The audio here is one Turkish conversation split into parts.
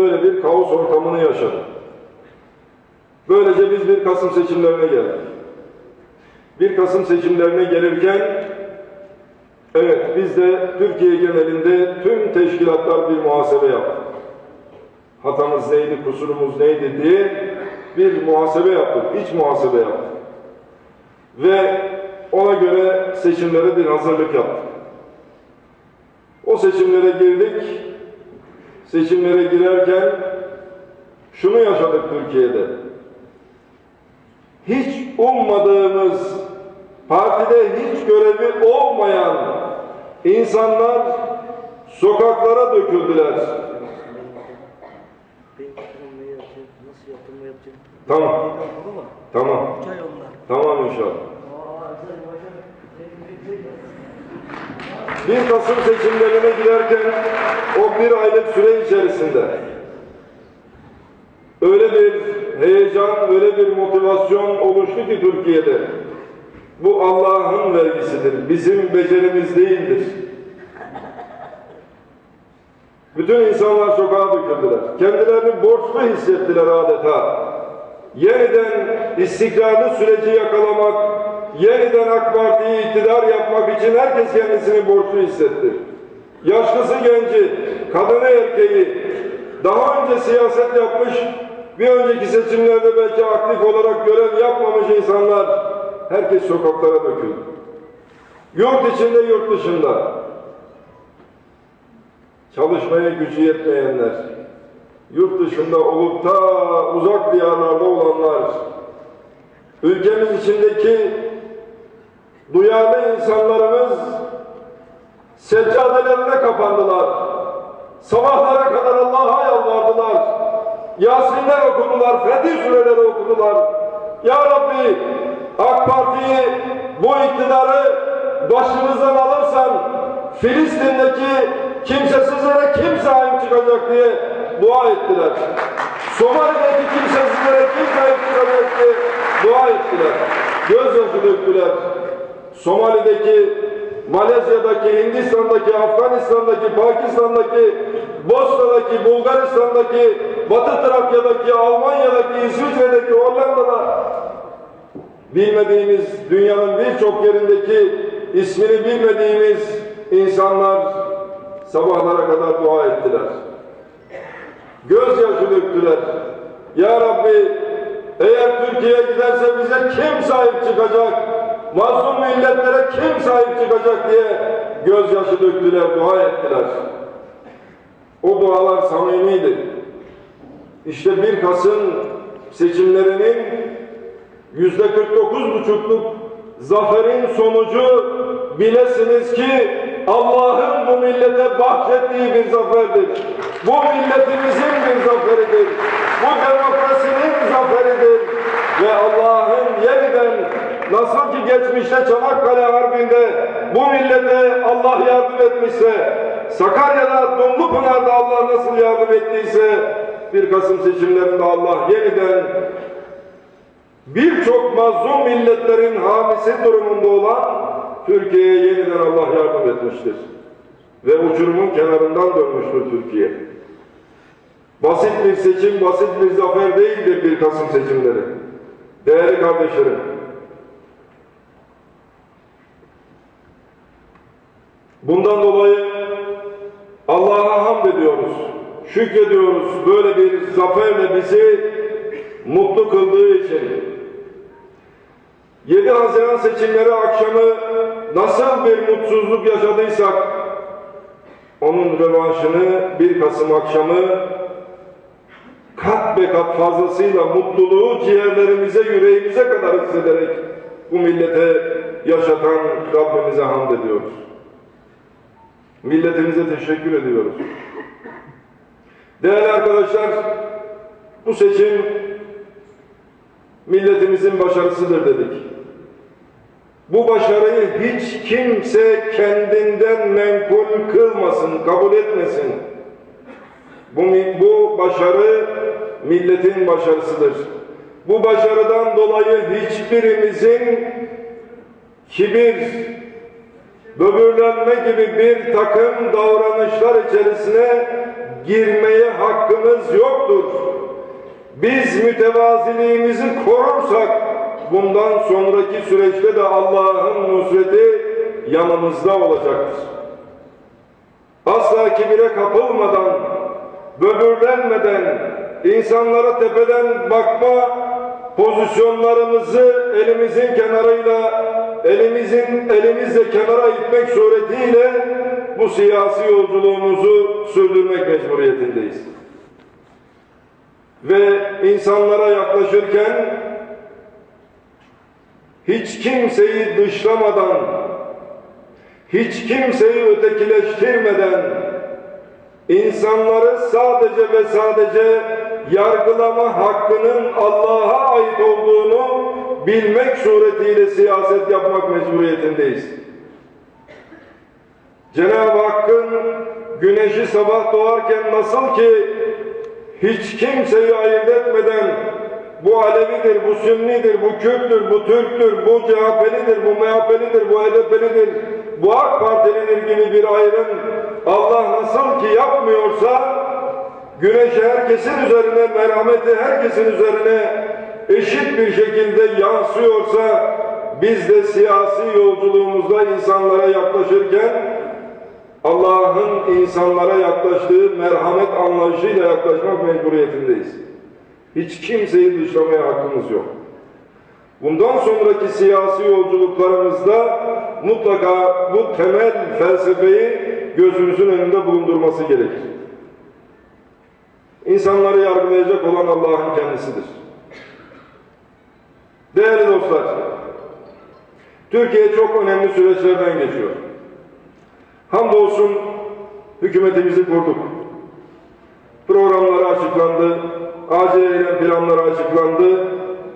böyle bir kaos ortamını yaşadı. Böylece biz 1 Kasım seçimlerine geldik. 1 Kasım seçimlerine gelirken evet biz de Türkiye genelinde tüm teşkilatlar bir muhasebe yaptık. Hatamız neydi, kusurumuz neydi diye bir muhasebe yaptık, iç muhasebe yaptık. Ve ona göre seçimlere bir hazırlık yaptık. O seçimlere girdik. Seçimlere girerken şunu yaşadık Türkiye'de. Hiç ummadığımız, partide hiç görevi olmayan insanlar sokaklara döküldüler. Tamam, tamam, tamam inşallah. 1 Kasım seçimlerine giderken o bir aylık süre içerisinde öyle bir heyecan, öyle bir motivasyon oluştu ki Türkiye'de. Bu Allah'ın vergisidir, bizim becerimiz değildir. Bütün insanlar sokağa döküldüler. Kendilerini borçlu hissettiler adeta. Yeniden istikrarlı süreci yakalamak, yeniden AK Parti'yi iktidar yapmak için herkes kendisini borçlu hissetti. Yaşlısı genci, kadını erkeği, daha önce siyaset yapmış, bir önceki seçimlerde belki aktif olarak görev yapmamış insanlar, herkes sokaklara döküldü. Yurt içinde, yurt dışında. Çalışmaya gücü yetmeyenler, yurt dışında olup da uzak diyarlarda olanlar, ülkemiz içindeki duyarlı insanlarımız seccadelerine kapandılar. Sabahlara kadar Allah'a yalvardılar. Yasinler okudular, Fetih sureleri okudular. Ya Rabbi AK Parti'yi bu iktidarı başımızdan alırsan Filistin'deki kimsesizlere kim sahip çıkacak diye dua ettiler. Somali'deki kimsesizlere kim sahip çıkacak diye dua ettiler. Gözyaşı döktüler. Somali'deki, Malezya'daki, Hindistan'daki, Afganistan'daki, Pakistan'daki, Bosna'daki, Bulgaristan'daki, Batı Trakya'daki, Almanya'daki, İsviçre'deki, Hollanda'da bilmediğimiz dünyanın birçok yerindeki ismini bilmediğimiz insanlar sabahlara kadar dua ettiler. Gözyaşı döktüler. Ya Rabbi eğer Türkiye giderse bize kim sahip çıkacak? Mazlum milletlere kim sahip çıkacak diye gözyaşı döktüler, dua ettiler. O dualar samimiydi. İşte 1 Kasım seçimlerinin yüzde 49 buçukluk zaferin sonucu bilesiniz ki Allah'ın bu millete bahşettiği bir zaferdir. Bu milletimizin bir zaferidir. Bu demokrasinin zaferidir. Ve Allah'ın yeniden nasıl geçmişte Çanakkale Harbi'nde bu millete Allah yardım etmişse, Sakarya'da, Dumlupınar'da Allah nasıl yardım ettiyse, 1 Kasım seçimlerinde Allah yeniden birçok mazlum milletlerin hamisi durumunda olan Türkiye'ye yeniden Allah yardım etmiştir. Ve uçurumun kenarından dönmüştür Türkiye. Basit bir seçim, basit bir zafer değildir 1 Kasım seçimleri. Değerli kardeşlerim, bundan dolayı Allah'a hamd ediyoruz, şükrediyoruz böyle bir zaferle bizi mutlu kıldığı için. 7 Haziran seçimleri akşamı nasıl bir mutsuzluk yaşadıysak onun rövanşını 1 Kasım akşamı kat be kat fazlasıyla mutluluğu ciğerlerimize, yüreğimize kadar hissederek bu millete yaşatan Rabbimize hamd ediyoruz. Milletimize teşekkür ediyoruz. Değerli arkadaşlar, bu seçim milletimizin başarısıdır dedik. Bu başarıyı hiç kimse kendinden menkul kılmasın, kabul etmesin. Bu, bu başarı milletin başarısıdır. Bu başarıdan dolayı hiçbirimizin kibir, böbürlenme gibi bir takım davranışlar içerisine girmeye hakkımız yoktur. Biz mütevaziliğimizi korursak bundan sonraki süreçte de Allah'ın nusreti yanımızda olacaktır. Asla kibire kapılmadan, böbürlenmeden, insanlara tepeden bakma pozisyonlarımızı elimizin kenarıyla, elimizin elimizle kenara itmek suretiyle bu siyasi yolculuğumuzu sürdürmek mecburiyetindeyiz. Ve insanlara yaklaşırken hiç kimseyi dışlamadan, hiç kimseyi ötekileştirmeden, insanları sadece ve sadece yargılama hakkının Allah'a ait olduğunu bilmek suretiyle siyaset yapmak mecburiyetindeyiz. Cenab-ı Hakk'ın güneşi sabah doğarken nasıl ki hiç kimseyi ayırt etmeden bu Alevidir, bu Sünnidir, bu Kürttür, bu Türktür, bu CHP'lidir, bu MHP'lidir, bu HDP'lidir, bu AK Partilidir gibi bir ayrım Allah nasıl ki yapmıyorsa güneşi herkesin üzerine, merhameti herkesin üzerine eşit bir şekilde yansıyorsa biz de siyasi yolculuğumuzda insanlara yaklaşırken Allah'ın insanlara yaklaştığı merhamet anlayışıyla yaklaşmak mecburiyetindeyiz. Hiç kimseyi dışlamaya hakkımız yok. Bundan sonraki siyasi yolculuklarımızda mutlaka bu temel felsefeyi gözümüzün önünde bulundurması gerekir. İnsanları yargılayacak olan Allah'ın kendisidir. Değerli dostlar, Türkiye çok önemli süreçlerden geçiyor. Hamdolsun hükümetimizi kurduk. Programları açıklandı, acil eylem planları açıklandı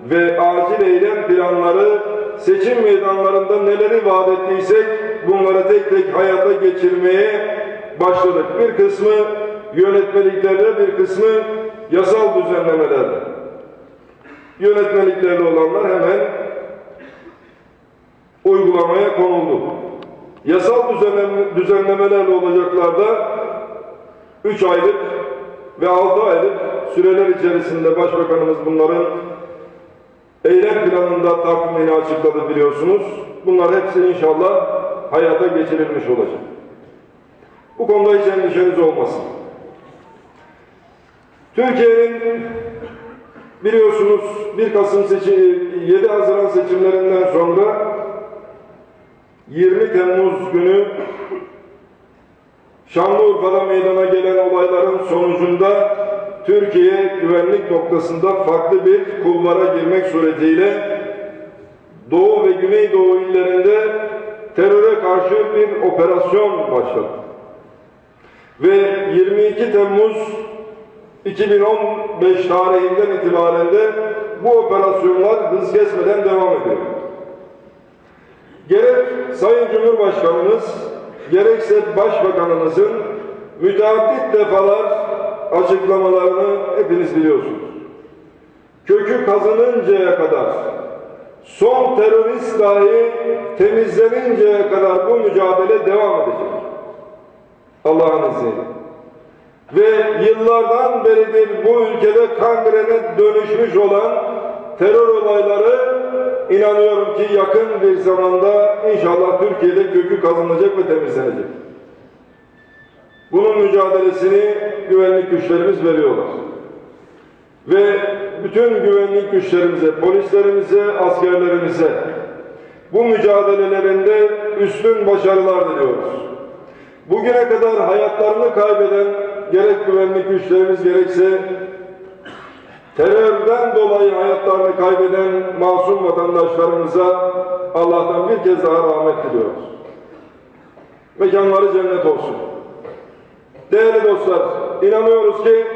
ve acil eylem planları seçim meydanlarında neleri vaat ettiysek bunları tek tek hayata geçirmeye başladık. Bir kısmı yönetmeliklerde, bir kısmı yasal düzenlemelerde. Yönetmeliklerle olanlar hemen uygulamaya konuldu. Yasal düzenleme, düzenlemelerle olacaklarda 3 aylık ve 6 aylık süreler içerisinde Başbakanımız bunların eylem planında takvimini açıkladı biliyorsunuz. Bunlar hepsi inşallah hayata geçirilmiş olacak. Bu konuda hiç endişeniz olmasın. Türkiye'nin biliyorsunuz 1 Kasım seçim, 7 Haziran seçimlerinden sonra 20 Temmuz günü Şanlıurfa'da meydana gelen olayların sonucunda Türkiye güvenlik noktasında farklı bir kulvara girmek suretiyle Doğu ve Güneydoğu illerinde teröre karşı bir operasyon başladı. Ve 22 Temmuz 2015 tarihinden itibaren de bu operasyonlar hız kesmeden devam ediyor. Gerek Sayın Cumhurbaşkanımız, gerekse Başbakanımızın müteaddit defalar açıklamalarını hepiniz biliyorsunuz. Kökü kazınıncaya kadar, son terörist dahi temizleninceye kadar bu mücadele devam edecek. Allah'ın izniyle. Ve yıllardan beridir bu ülkede kangrene dönüşmüş olan terör olayları inanıyorum ki yakın bir zamanda inşallah Türkiye'de kökü kazanacak ve temizlenecek. Bunun mücadelesini güvenlik güçlerimiz veriyorlar. Ve bütün güvenlik güçlerimize, polislerimize, askerlerimize bu mücadelelerinde üstün başarılar diliyoruz. Bugüne kadar hayatlarını kaybeden gerek güvenlik güçlerimiz gerekse terörden dolayı hayatlarını kaybeden masum vatandaşlarımıza Allah'tan bir kez daha rahmet diliyoruz. Mekanları cennet olsun. Değerli dostlar, inanıyoruz ki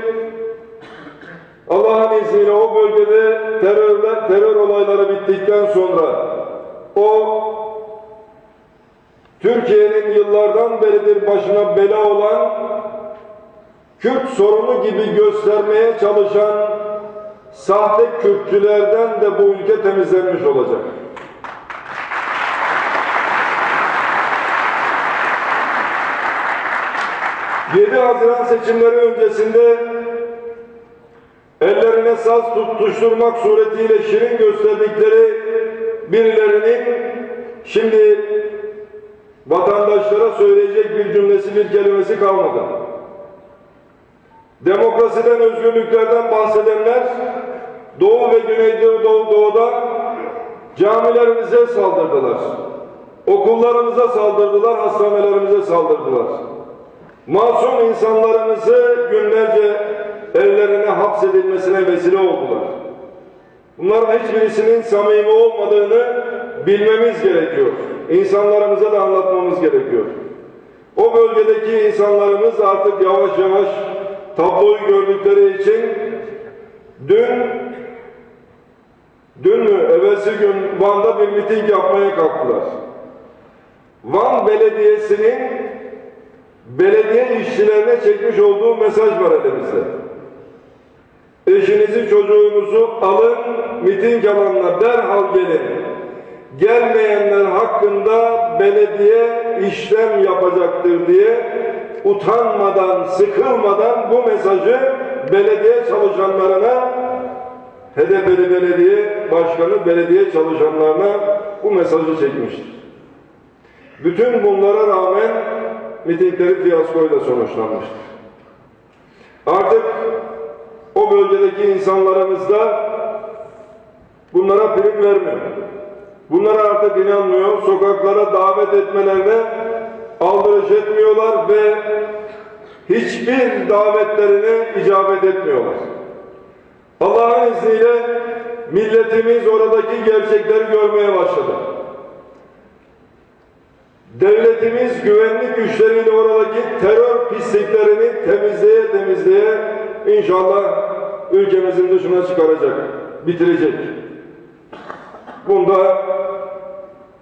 Allah'ın izniyle o bölgede terörler, terör olayları bittikten sonra o Türkiye'nin yıllardan beridir başına bela olan Kürt sorunu gibi göstermeye çalışan sahte Kürtçülerden de bu ülke temizlenmiş olacak. ...7 Haziran seçimleri öncesinde ellerine saz tutuşturmak suretiyle şirin gösterdikleri birilerinin şimdi vatandaşlara söyleyecek bir cümlesi bir kelimesi kalmadı. Demokrasiden, özgürlüklerden bahsedenler Doğu ve Güneydoğu Doğu'da camilerimize saldırdılar. Okullarımıza saldırdılar, hastanelerimize saldırdılar. Masum insanlarımızı günlerce evlerine hapsedilmesine vesile oldular. Bunların hiçbirisinin samimi olmadığını bilmemiz gerekiyor. İnsanlarımıza da anlatmamız gerekiyor. O bölgedeki insanlarımız artık yavaş yavaş tabloyu gördükleri için dün dün mü evvelsi gün Van'da bir miting yapmaya kalktılar. Van Belediyesi'nin belediye işçilerine çekmiş olduğu mesaj var elimizde. Eşinizi çocuğunuzu alın, miting alanına derhal gelin. Gelmeyenler hakkında belediye işlem yapacaktır diye utanmadan, sıkılmadan bu mesajı belediye çalışanlarına HDP'li belediye başkanı belediye çalışanlarına bu mesajı çekmiştir. Bütün bunlara rağmen mitingleri fiyaskoyla sonuçlanmıştır. Artık o bölgedeki insanlarımız da bunlara prim vermiyor. Bunlara artık inanmıyor. Sokaklara davet etmelerine aldırış etmiyorlar ve hiçbir davetlerine icabet etmiyorlar. Allah'ın izniyle milletimiz oradaki gerçekleri görmeye başladı. Devletimiz güvenlik güçleriyle oradaki terör pisliklerini temizleye temizleye inşallah ülkemizin dışına çıkaracak, bitirecek. Bunda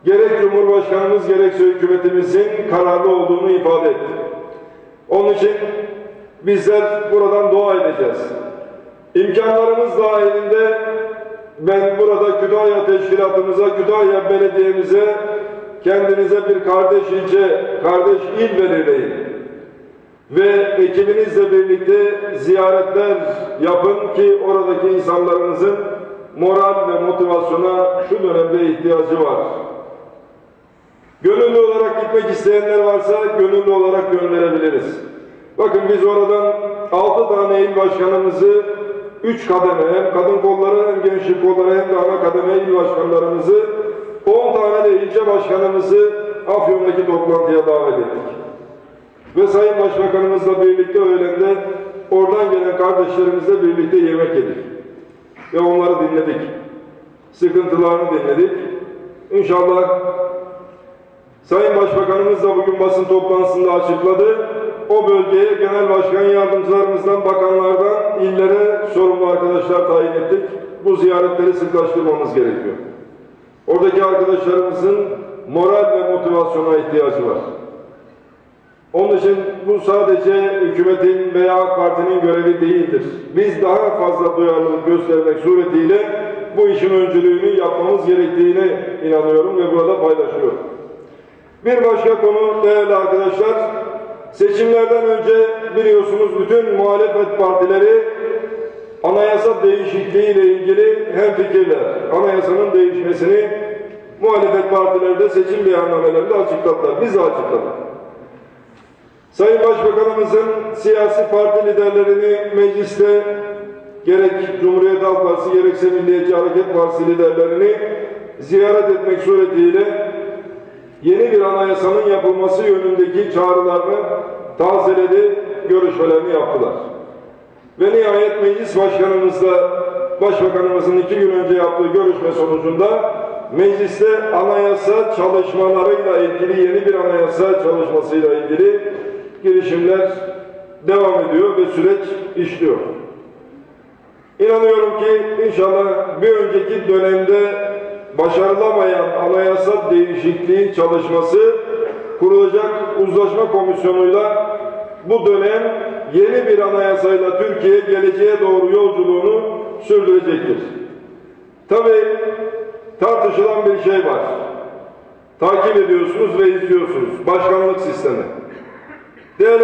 gerek Cumhurbaşkanımız gerekse hükümetimizin kararlı olduğunu ifade etti. Onun için bizler buradan dua edeceğiz. İmkanlarımız dahilinde ben burada Kütahya Teşkilatımıza, Kütahya Belediye'mize kendinize bir kardeş ilçe, kardeş il belirleyin. Ve ekibinizle birlikte ziyaretler yapın ki oradaki insanlarımızın moral ve motivasyona şu dönemde ihtiyacı var. Gönüllü olarak gitmek isteyenler varsa gönüllü olarak gönderebiliriz. Bakın biz oradan altı tane il başkanımızı üç kademe hem kadın kolları hem gençlik kolları hem de ana kademe il başkanlarımızı 10 tane de ilçe başkanımızı Afyon'daki toplantıya davet ettik. Ve Sayın Başbakanımızla birlikte öğlende oradan gelen kardeşlerimizle birlikte yemek yedik. Ve onları dinledik. Sıkıntılarını dinledik. İnşallah Sayın Başbakanımız da bugün basın toplantısında açıkladı. O bölgeye genel başkan yardımcılarımızdan, bakanlardan, illere sorumlu arkadaşlar tayin ettik. Bu ziyaretleri sıklaştırmamız gerekiyor. Oradaki arkadaşlarımızın moral ve motivasyona ihtiyacı var. Onun için bu sadece hükümetin veya AK Parti'nin görevi değildir. Biz daha fazla duyarlılık göstermek suretiyle bu işin öncülüğünü yapmamız gerektiğine inanıyorum ve burada paylaşıyorum. Bir başka konu değerli arkadaşlar, seçimlerden önce biliyorsunuz bütün muhalefet partileri anayasa değişikliği ile ilgili hemfikirler. Anayasanın değişmesini muhalefet partileri de seçim beyannamelerinde açıkladılar. Biz de açıkladık. Sayın Başbakanımızın siyasi parti liderlerini mecliste gerek Cumhuriyet Halk Partisi gerekse Milliyetçi Hareket Partisi liderlerini ziyaret etmek suretiyle yeni bir anayasanın yapılması yönündeki çağrılarını tazeledi, görüşmelerini yaptılar. Ve nihayet meclis başkanımızla başbakanımızın iki gün önce yaptığı görüşme sonucunda mecliste anayasa çalışmalarıyla ilgili yeni bir anayasa çalışmasıyla ilgili girişimler devam ediyor ve süreç işliyor. İnanıyorum ki inşallah bir önceki dönemde başarılamayan anayasa değişikliği çalışması kurulacak uzlaşma komisyonuyla bu dönem yeni bir anayasayla Türkiye geleceğe doğru yolculuğunu sürdürecektir. Tabi tartışılan bir şey var. Takip ediyorsunuz ve izliyorsunuz. Başkanlık sistemi. Değerli